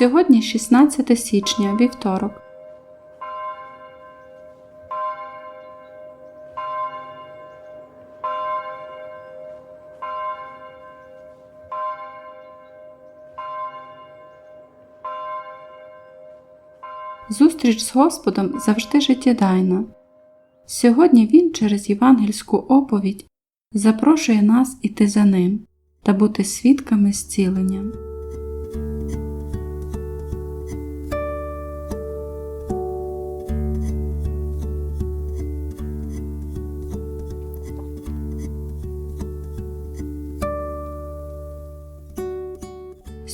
Сьогодні 16 січня, вівторок. Зустріч з Господом завжди життєдайна. Сьогодні Він через євангельську оповідь запрошує нас іти за Ним та бути свідками зцілення.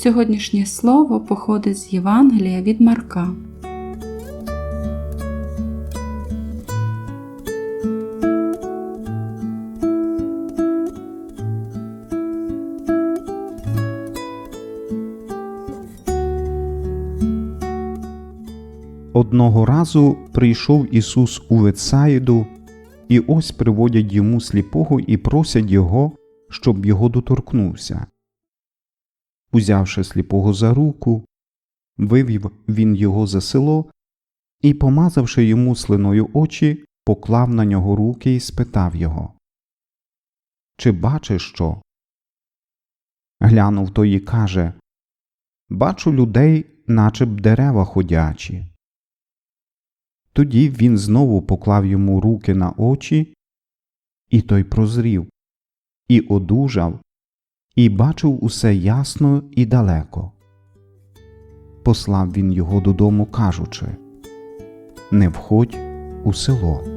Сьогоднішнє слово походить з Євангелія від Марка. Одного разу прийшов Ісус у Ветсаїду, і ось приводять йому сліпого і просять його, щоб його доторкнувся. Узявши сліпого за руку, вивів він його за село і, помазавши йому слиною очі, поклав на нього руки і спитав його Чи бачиш що? Глянув той і каже Бачу людей, наче б дерева ходячі. Тоді він знову поклав йому руки на очі, і той прозрів, і одужав, і бачив усе ясно і далеко. Послав він його додому, кажучи Не входь у село.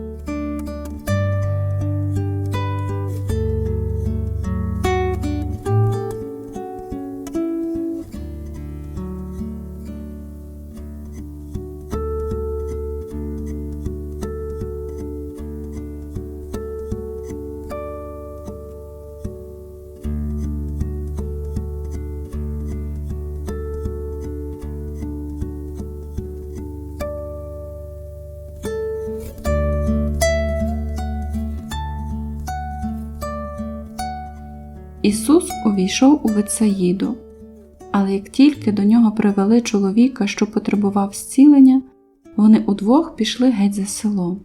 Ісус увійшов у Вицаїду, але як тільки до нього привели чоловіка, що потребував зцілення, вони удвох пішли геть за село.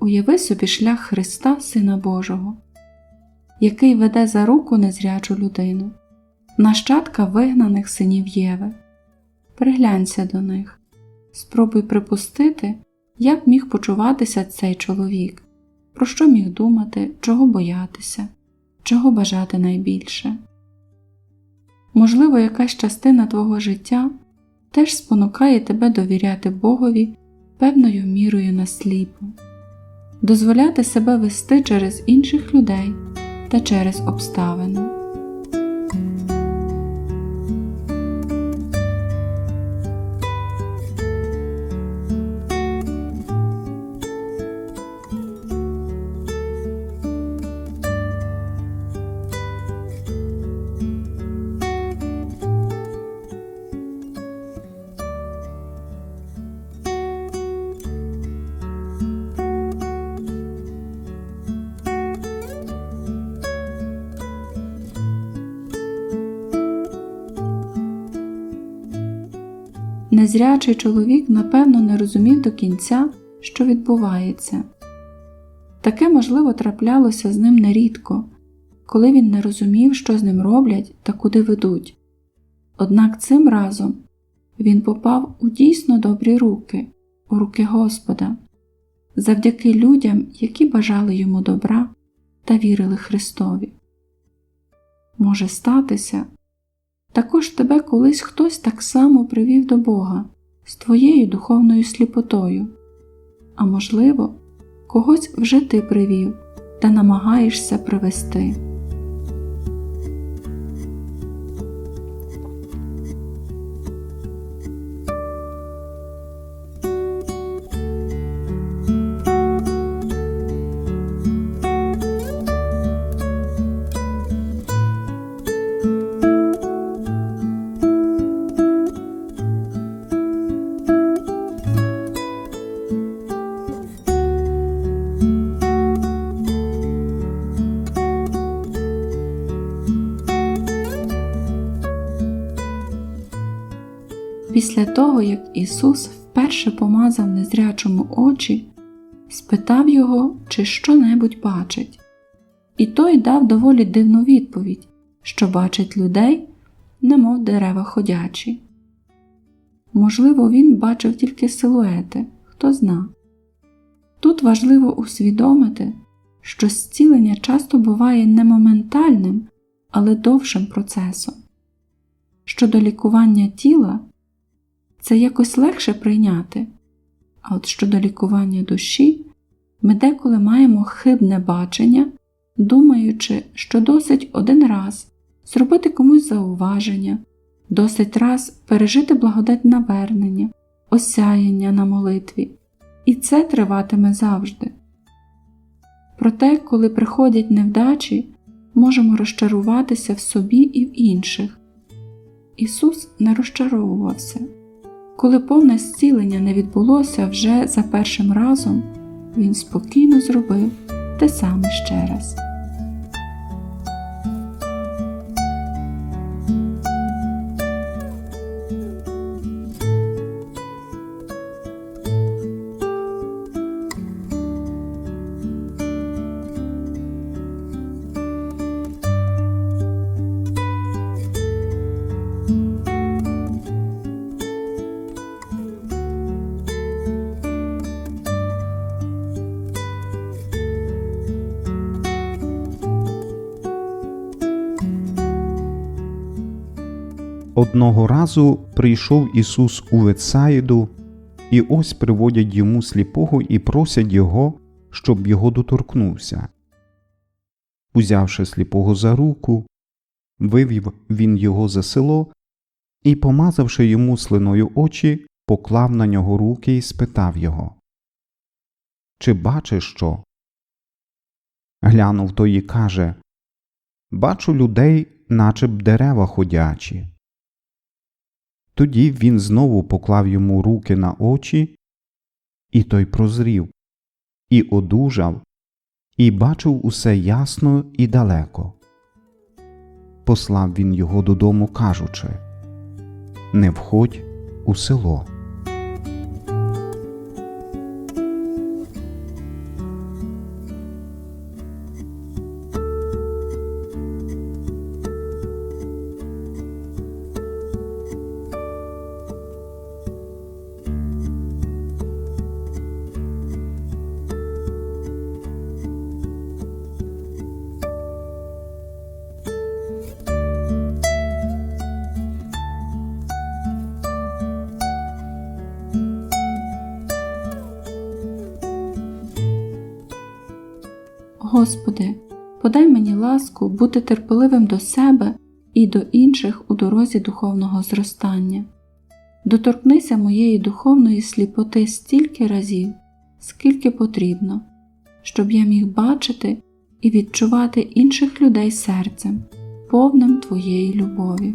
Уяви собі шлях Христа, Сина Божого, який веде за руку незрячу людину, нащадка вигнаних синів Єви. Приглянься до них, спробуй припустити, як міг почуватися цей чоловік, про що міг думати, чого боятися чого бажати найбільше. Можливо, якась частина твого життя теж спонукає тебе довіряти Богові певною мірою насліпу, дозволяти себе вести через інших людей та через обставини. Незрячий чоловік, напевно, не розумів до кінця, що відбувається. Таке, можливо, траплялося з ним нерідко, коли він не розумів, що з ним роблять та куди ведуть. Однак цим разом він попав у дійсно добрі руки, у руки Господа, завдяки людям, які бажали йому добра та вірили Христові. Може статися, також тебе колись хтось так само привів до Бога з твоєю духовною сліпотою, а можливо, когось вже ти привів та намагаєшся привести. Після того, як Ісус вперше помазав незрячому очі, спитав його, чи що-небудь бачить. І той дав доволі дивну відповідь, що бачить людей, немов дерева ходячі. Можливо, він бачив тільки силуети, хто зна. Тут важливо усвідомити, що зцілення часто буває не моментальним, але довшим процесом. Щодо лікування тіла, це якось легше прийняти, а от щодо лікування душі, ми деколи маємо хибне бачення, думаючи, що досить один раз зробити комусь зауваження, досить раз пережити благодать навернення, осяяння на молитві, і це триватиме завжди. Проте, коли приходять невдачі, можемо розчаруватися в собі і в інших. Ісус не розчаровувався. Коли повне зцілення не відбулося вже за першим разом, Він спокійно зробив те саме ще раз. Одного разу прийшов Ісус у Ветсаїду, і ось приводять йому сліпого і просять його, щоб його доторкнувся. Узявши сліпого за руку, вивів він його за село і, помазавши йому слиною очі, поклав на нього руки і спитав його Чи бачиш що? Глянув той і каже Бачу людей, наче б дерева ходячі. Тоді він знову поклав йому руки на очі, і той прозрів, і одужав, і бачив усе ясно і далеко. Послав він його додому, кажучи Не входь у село. Господи, подай мені ласку бути терпеливим до себе і до інших у дорозі духовного зростання. Доторкнися моєї духовної сліпоти стільки разів, скільки потрібно, щоб я міг бачити і відчувати інших людей серцем, повним Твоєї любові.